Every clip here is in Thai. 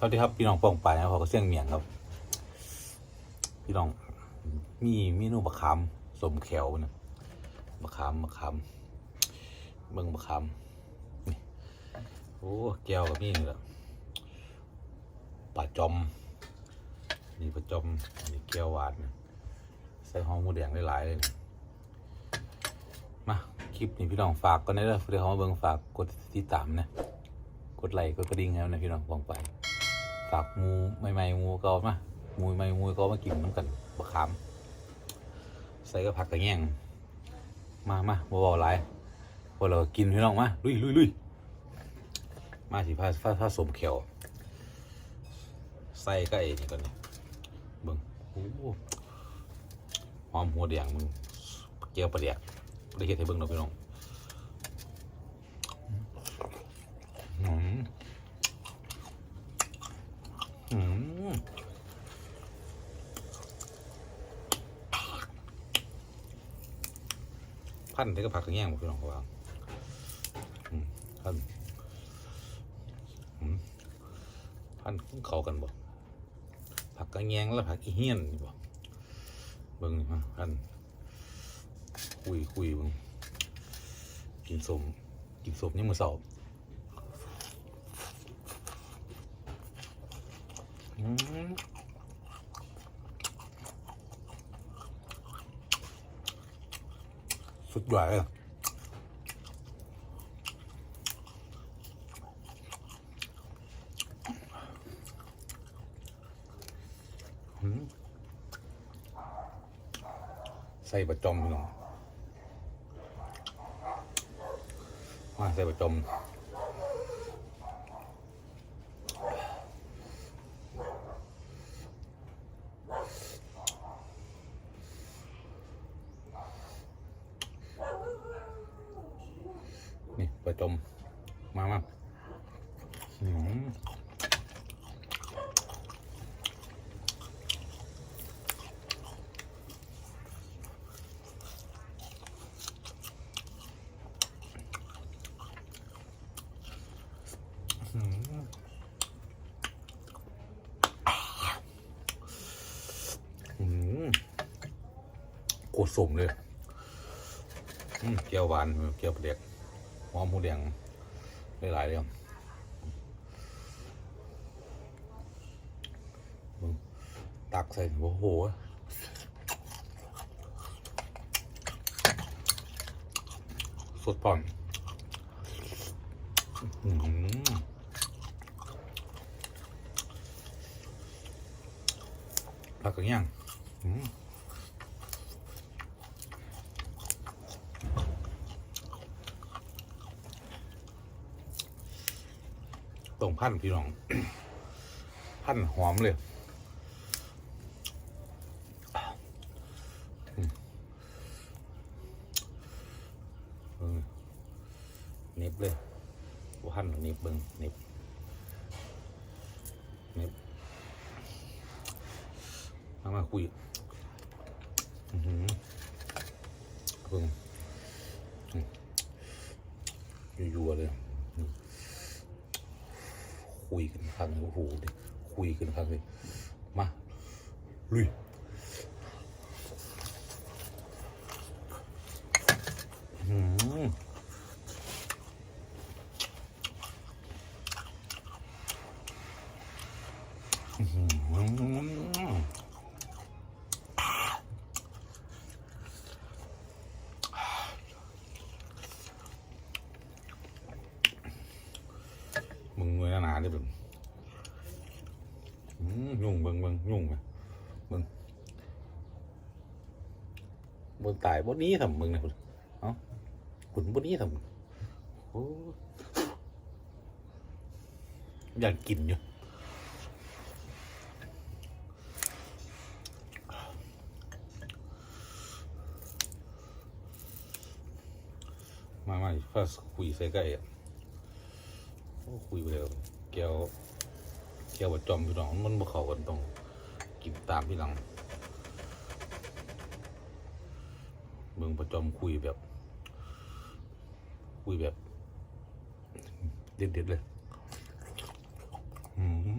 สวัสดีครับพี่น้องป้องไปนะครับขอเสียงเมียงครับ พี่น้องมีเมนูบะขามสมแขวนะบะขามบะขามเบิ่งบะขามนี่โอ้แก้วกับนี่นี่แหละปลาจอมนี่ปลาจอมนี่แก้วหวานนะใส่หอมหมูแดงหลายๆเลยนะมาคลิปนี้พี่น้องฝากก็ได้เลยเดี๋ยวเขามาเบิ่งฝากกดติดตามนะกดไลค์กดกระดิ่งแล้วนะพี่น้องปองไป ฝากหมูใหม่ๆหมูเก่ามาหมูใหม่มูเก่ามากินน้ำกันบะขาม ใส่ก็ผักกระแยงมามาบ่เบาหลายพอเรากินพี่น้องมาลุยลุยลุยมาสิพาพาพาสมเขียวใส่ก็ไอ้นี่ก่อนนี่เบิ่งโอ้หอมหัวแดงมึงเจียวปลาเดียกได้เฮ็ดให้เบิ่งเนาพี่น้องอืม อืม พันธุ์ได้ก็ผักกระแยงหมดพี่น้องเขาว่าพันธุ์พันธุ์ของเขากันบ่ผักกระแยงแล้วผักอีเฮียนบ่เบิ่งมาพันธุ์คุยคุยเบิ่งกินสมกินสมนี่มือเสาอืม สุดยอดเลยใส่ประจมพี่น้องใส่ประจม นี่ประจมมามาโคตรสมเลยเกี๊ยวหวานเกี๊ยวเปลาเด็ก หอมหูแดงหลายเลยครับมึงตักใส่โอ้โหสดผ่อนผักกระเงี้ยงอื้อ ตรง พันพี่น้อง พันหอมเลยเน็บเลยว่าพันเน็บเบิ้งเน็บเน็บมามาคุยอือหือเบิ้งยั่วเลย คุยกันครั้งโอ้โหดิคุยกันครั้งเลยมาลุยอื้อหืออื้อหือมึงเงยหนาได้แบบ อืมยุ่งเบิ่งเบิ่งยุ่งไหมเบิ่ง บนตายบนนี้ทำมึงนะคุณเอ้าคุณบนนี้ทำโอ้อยากกินอยู่มามาฟาสคุยใส่ไก่อะคุยไปแล้วแก้วเกี่ยวกับจอมพี่น้องมันบ่เข้ากันตรงกินตามพี่หลัง เมืองประจอมคุยแบบ คุยแบบ เด็ดๆเลยอืม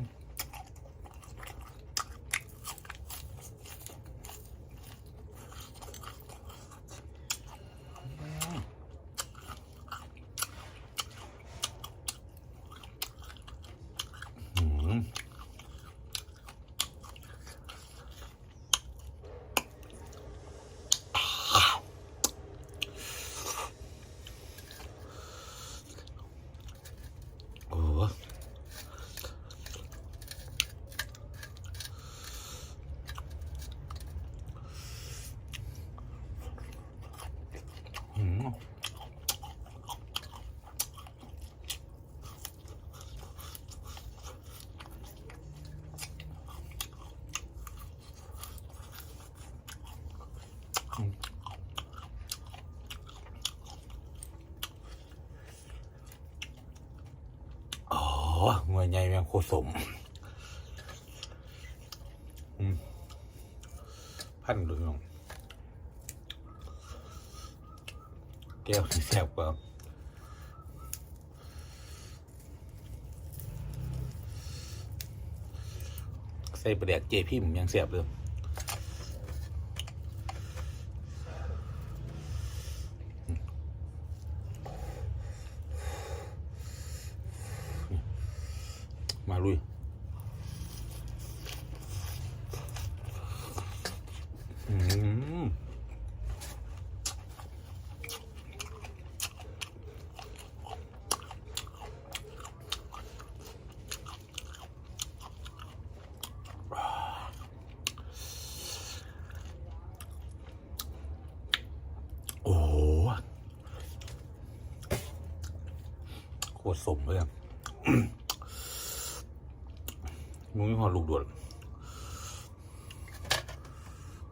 หน่วย ใหญ่แมงโคสมพันดูน้องแก้วสีแซ่บกว่าใส่ประเดกเจพิมยังแซ่บเลยมาลุย อืม โอ้โหโคตรสมเลยอะมึงไม่พอลูกด่วน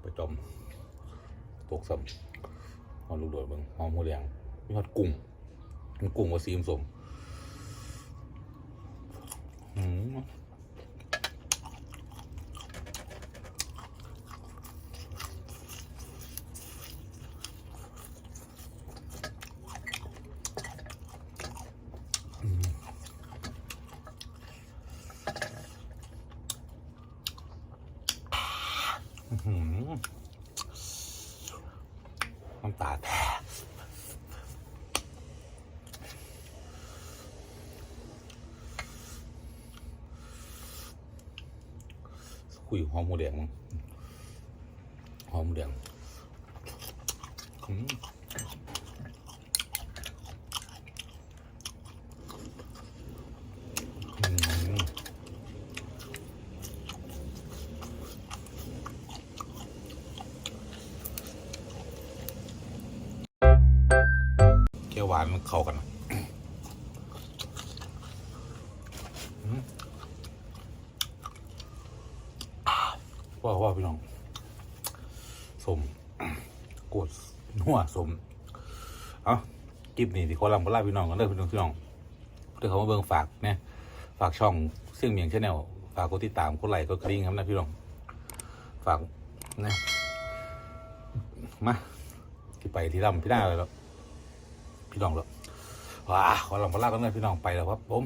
ไป จอมตกสมหอมลูกโดดเบิ้งหอมหัวแดงมีฮอดกุ้งมันกุ้งว่าสีสมอืมอืมอื้อหือ น้ำตาแตก คุยหอมหมูแดงมั้งหอมหมูแดงอืมอืมเกี๊ยวหวานมันเข้ากัน ว่าว่าพี่น้องสมกดนัวสมเอาคลิปนี้ที่ขอลำขอลาพี่น้องกันเด้อพี่น้องพี่น้องเดี๋ยวเขามาเบิ่งฝากนี่ยฝากช่องเสี่ยงเมียงชาแนลฝากกดติดตามกดไลค์กดกระดิ่งครับนะพี่น้องฝากนะมาที่ไปที่ลำพี่หน้าเลยแล้วพี่น้องแล้วว้าขอลำขอลากันเลยพี่น้องไปแล้วครับผม